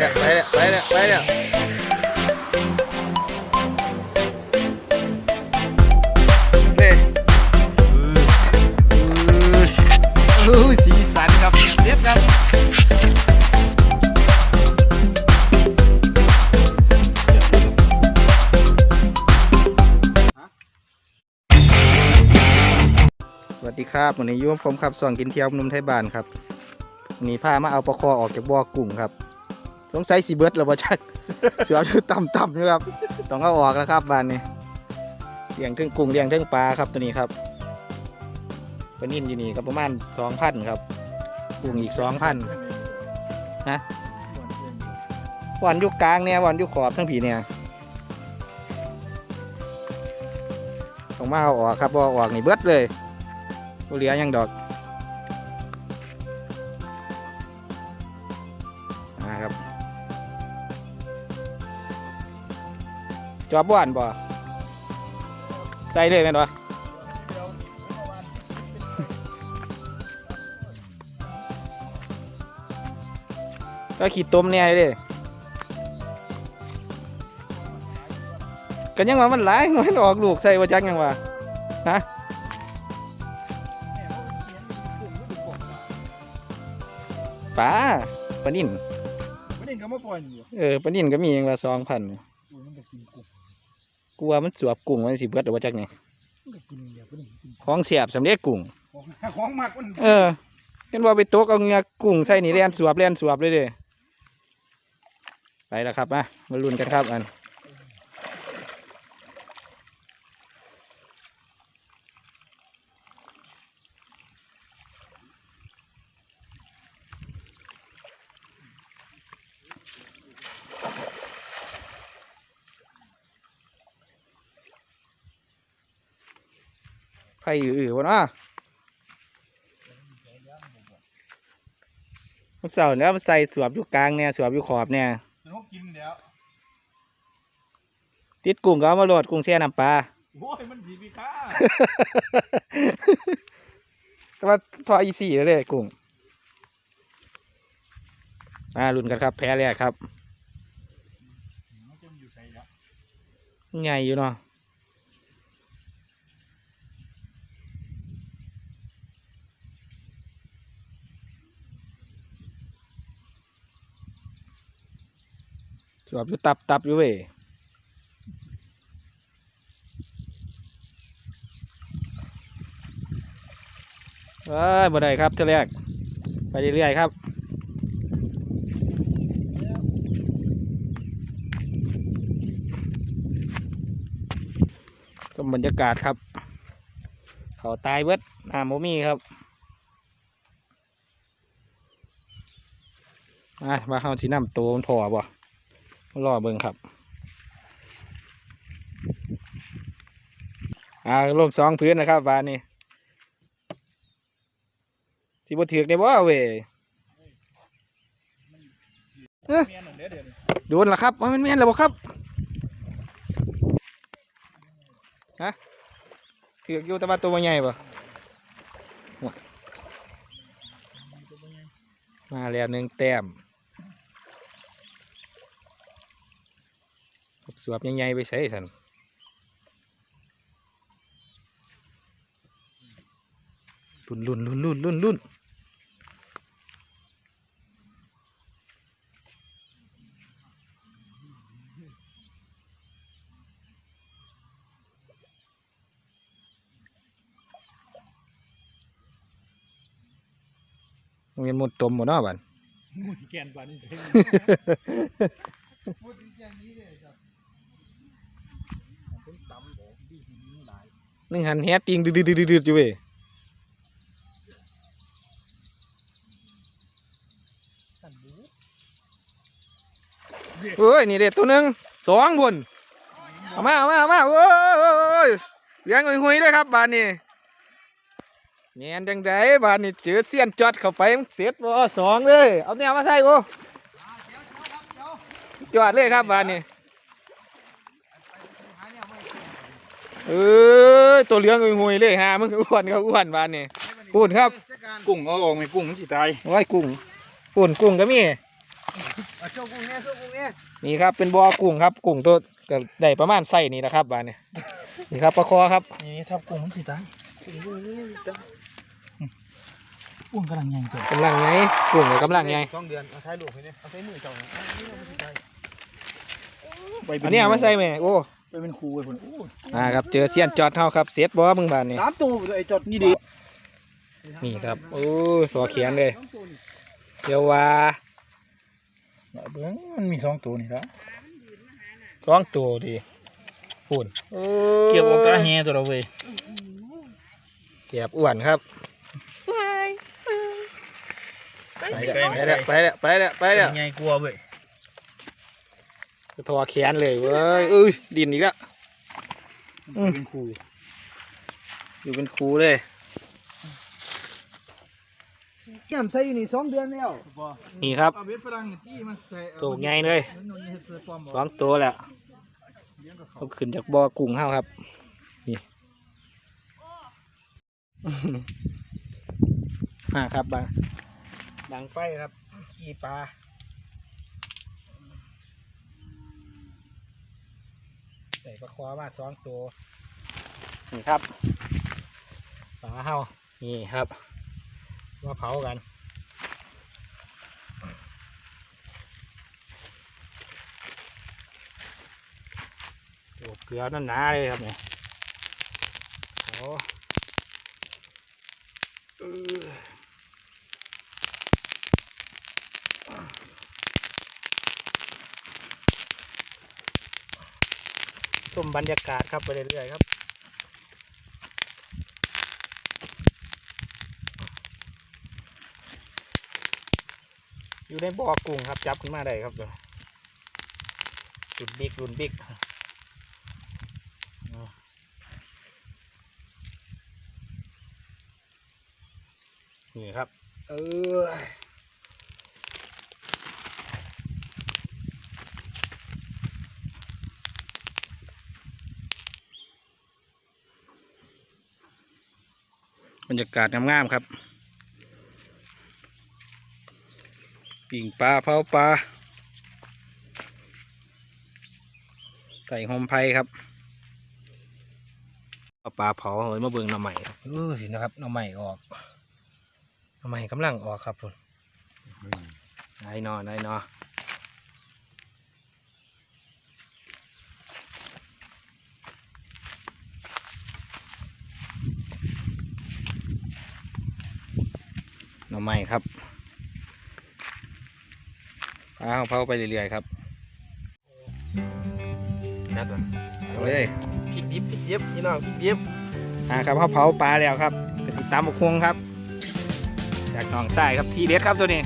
แล้วไปแล้วไปแล้วไปแล้วเด้อู้สีสันครับเด็ดครับสวัสดีครับวันนี้อยุ่งผมครับส่องกินเที่ยวหนุ่มไทยบ้านครับวันนี้พามาเอาปลาคอออกจากบ่อกุ้งครับ สงสัยสีเบิร์ดแล้วบ่จักเสืออยู่ต่ำๆนะครับต้องเอาออกแล้วครับบ้านนี้เลี้ยงเทึงกุ้งเลี้ยงเทึงปลาครับตัวนี้ครับปลานิ่นอยู่นี่ก็ประมาณสองพันครับกุ้งอีกสองพันฮะวันอยุกกลางเนี่ยวันอยุขอบทั้งผีเนี่ยต้องมาเอาออกครับบ่เอาออกนี่เบิดเลยบ่เหลือหยังดอก จอบบ้านบ่ใส่เลยแม่นบ่ก็ขีดต้มเนี่ยเด้กันยังว่ามันหลายมันออกลูกใส่ว่าจักยังว่าฮะปลาปลานิ่นไม่ได้ก็มาปล่อยอยู่เออปลานิ่นก็มีอย่างละสองพันอุ้ยมัน ก็กินกุ้งกลัวมันสวบกุ้งมันสิเบิดหรือว่าจักนี่มันก็กินเดียวก็ได้กินของเสียบสำเร็จกุ้งของของมากมันเออเห็นว่าไปตกเอาเงือกกุ้งใส่นี่แล่นสวบแล่นสวบเลยเด้ไปแล้วครับมามาลุ้นกันครับอัน ไผ่อือๆวะเนาะมันเสาร์แล้วมันใส่สวบอยู่กลางเนี่ยสวบอยู่ขอบเนี่ยมันก็กินแล้วติดกุ้งก็เอามาโหลดกุ้งแช่น้ำปลาโอ้ยมันสีพีค่าแต่ว่าทออีสี่แล้วเลยกุ้งมาลุ้นกันครับ แพ้แรกครับมันจะอยู่ใส่แล้วใหญ่อยู่เนาะ วบอยู่ตับตับอยู่เว้ยว้ายบ่ได้ครับเท่าแรก ไปเรื่อยๆครับสมบรรยากาศครับ เขาตายเบิดน้ำโมมีครับมาว่าเขาสีน้ำโตมันพอบ่ รอเบิ่งครับอ่าลงสองพื้นนะครับวานนี้สิบ่ถือกได้บ่เว้ยโดนละครับมันแม่นแล้วบ่ครับฮะถือกอยู่แต่ว่าตัวใหญ่บ่มาแล้วหนึ่งแต้ม สวบใหญ่ๆไปใส่สันลุ่นลุ่นลุ่นลุ่นลุ่นลุ่นมันเป็นหมดตมหมดเนาะบันมุนแกนปลานี่ใช่พูดอย่างนี้เลยครับเป็ นึ่งหันแฮติงดืดดืดอยู่เว้ยเอ้ยนี่เด็ดตัวหนึ่งสองบนเอามาเอามาเอามาโอ้ยโอ้ยเลี้ยงหุยๆเลยครับบานนี้เนียนจังไดบานนี้เจอเสี้ยนจอดเข้าไปมันเสียดบ่สองเลยเอาแนวมาใส่บ่จอดเลยครับบานนี้ เอ้ยตัวเหลี้ยงหุยๆเลยฮะมึงอ้วนก็อ้วนบานนี้พูนครับกุ้งเอาออกไหมกุ้งมันสิตายโอ้ยกุ้งปุ่นกุ้งก็มี เอาโชว์กุ้งเนี่ยโชว์กุ้งเนี่ยนี่ครับเป็นบ่อกุ้งครับกุ้งตัวก็ได้ประมาณไส้นี่แหละครับบ้านนี้นี่ครับปลาคอครับ นี่ทับกุ้งมันสิตายกุ้งนี่ตายกุ้งกำลังใหญ่เกินกำลังไงกุ้งก็กำลังไงสองเดือนเอาใช้ลูกไปเนี่ยเอาใช้มือเจ้าเนี่ยอันนี้มันสิตายอันนี้เอามาใส่แม่โอ้ไป เป็นครูไอ้คนโอ้อ่าครับเจอเสี้ยนจอดเท่าครับเสียดบ่มึงบ้านนี้สามตัวไอ้จดนี่ดีนี่ครับโอ้สัวเขียนเลยเดี๋ยวว่าเบิ้งมันมีสองตัวนี่ละท้องตัวดีปุ่นเกี่ยวกับตาแฮตัวเราเว้ยเกียบอ้วนครับไปแล้วไปแล้วไปแล้วไปแล้วไงกลัวเว้ย ทอแขนเลยเว้ยเอ้ยดินอีกแล้วอืมเป็นครูอยู่เป็นครูเลยแก้มใส่อยู่นี่สองเดือนแล้วนี่ครับเอาเบ็ดฝรั่งที่มันใส่ตัวใหญ่เลยสองตัวแล้วเขาขึ้นจากบ่อกุ้งเฮาครับ นี่มาครับบังดังไฟครับขี่ปลา ใส่ปลาคอมาสองตัวนี่ครับปลาเฮานี่ครับมาเผากันโอ้เกลือนั่นหนาเลยครับเนี่ยโอ้เออ ชมบรรยากาศครับไปเรื่อยๆครับอยู่ในบ่อกุ้งครับ จับขึ้นมาได้ครับเดี๋ยวรุ่นบิ๊กรุ่นบิ๊กนี่ครับ เออ บบรรยากาศงามๆครับปิ่งปลาเผาปลาใส่หอมไผ่ครับเอาปลาเผาเลยมาเบิ่งหน่อใหม่ครับเออสินะครับหน่อใหม่ออกหน่อใหม่กำลังออกครับพุ่นนายนอนายนอ น่อใหม่ครับปลาของเผาไปเรื่อยๆครับนัดวะเอาเลยพริกดิบพริกดิบพี่น้องพริกดิบอ่าครับเขาเผาปลาแล้วครับไปติดตามบกคงครับ จากหนองใต้ครับทีเด็ดครับตัวนี้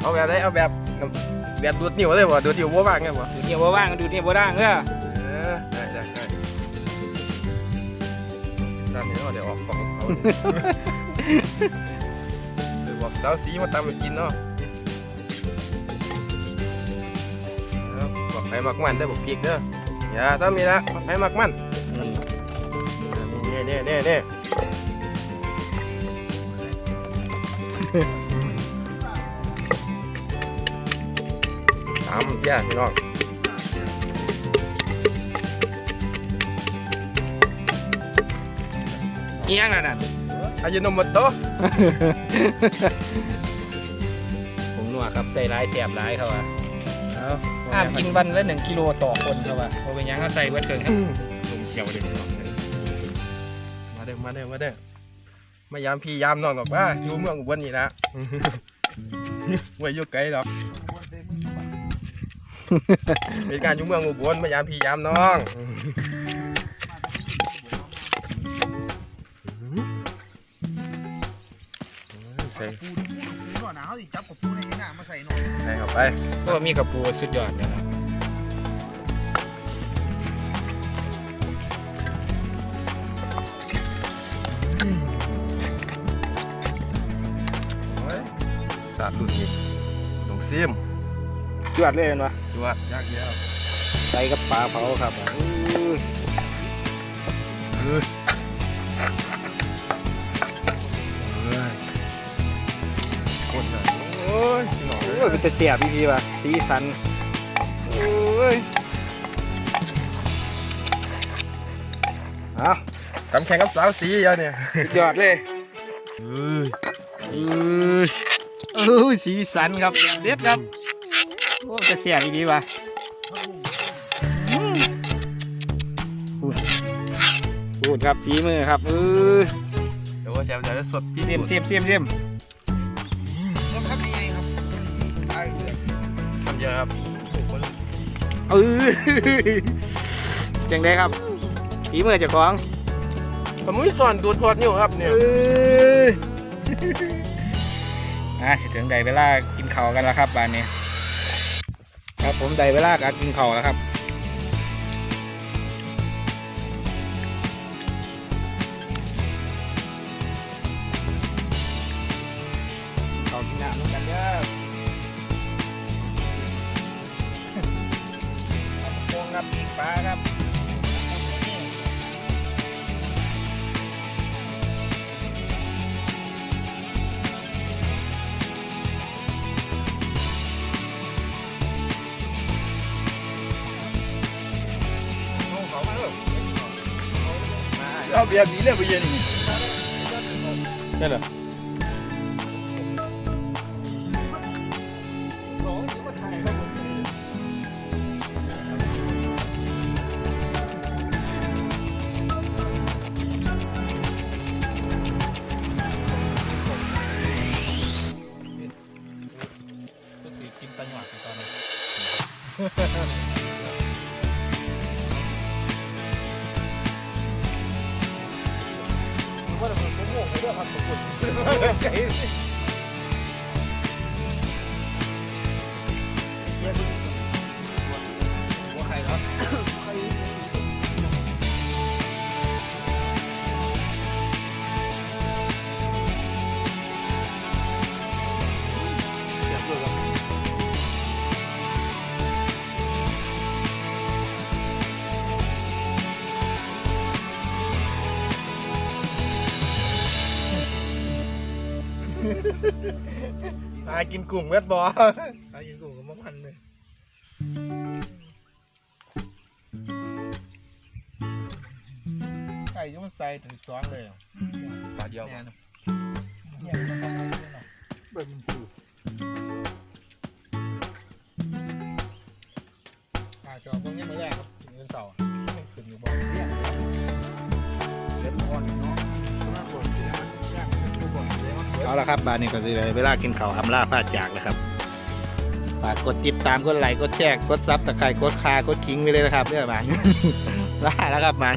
เอาแบบไหนเอาแบบแบบดูดนิ้วเลยบ่ดูดนิ้วบ่ว่างไงบ่ดูเนี่ยบ่ว่างดูเนี่ยบ่ด่างเออเออได้ได้ได้ตามนี้เราเดี๋ยวออกกล่องเขาหรือบอก สาวสีมาตามไปกินเนาะเอาบอกไปมักมันได้อบอกพริกเด้ออย่าตามนี้ละบอกไปมักมันอืมนี่นี่นี่นี่ตามแย่พี่น้องเอียงแล้วนั่นอายุนมโตะ ผมนัวครับใส่ร้ายแสบร้ายเขาว่าห้ามกินวันละหนึ่งกิโลต่อคนเขาว่าเพราะเป็นหยังเขาใส่เวทเกินครับลมเขียวเด็กมาเด้อมาเด้อมาเด้อมายามพี่ยามน้องหรอกว่าอยู่เมืองอุบลนี่ละไว้อยู่ไกลหรอกเป็นการอยู่เมืองอุบลมายามพี่ยามน้อง ใส่ปูหน่อหนาวสิจับกับปูในนี้นะมาใส่หน่อยใส่เข้าไปก็มีกระปูสุดยอดเลยนะโอ้ยสาดรุ่นนี้ต้องซิมจวดเลยเห็นปะจวดยากเดียวใส่กับปลาเผาครับอือ ยคนน่ะโอ้ยพี่น้องเอ้ยยเป็นตะเสียบพี่พี่ว่ะสีสันโอ้ยเอาทำแข่งกับสาวสีเยอะเนี่ยสุดยอดเลยเอ้ยเอ้ยเอ้ยสีสันครับเด็ดครับโอ้ตะเสียบพี่พี่ว่ะอืมพูดพูดครับฝีมือครับเออเดี๋ยวว่าจะเดี๋ยวจะสดพี่เสีนิ่ยมมเสียมเสียมเสียม ยอะครับเออจังได้ครับฝีมือเจ้าของผมไม่สอนดูทอดนิ้วครับเนี่ยเอออะสิถึงได้เวลากินข้าวกันแล้วครับบ้านนี้ ครับผมได้เวลาการกินข้าวแล้วครับ ป่งครับปีกปลาครับเอาเบียร์สีเล ตายกินกุ้งเวทบอตายยิงกูกับมะพันเลยไก่ยังมันใส่ถึงซ้อนเลยปลาเดียวเนี่ยนะเนี่ยมันต้องเอาเงินหน่อยเบิ่งมันคืออ่าจอบตรงนี้มาแรกครับถึงเงินเสาร์ไม่ขึ้นอยู่บ่เนี่ยเด็ดอ่อนเนาะ เลยเอาละครับบานนี้ก็สิได้เวลากินข้าวทำลาพาจากแล้วครับ ฝากกดติดตามกดไลค์กดแชร์กดซับตะไคร้กดคากดคิงไว้เลยนะครับเด้อบานลาแล้วครับบาน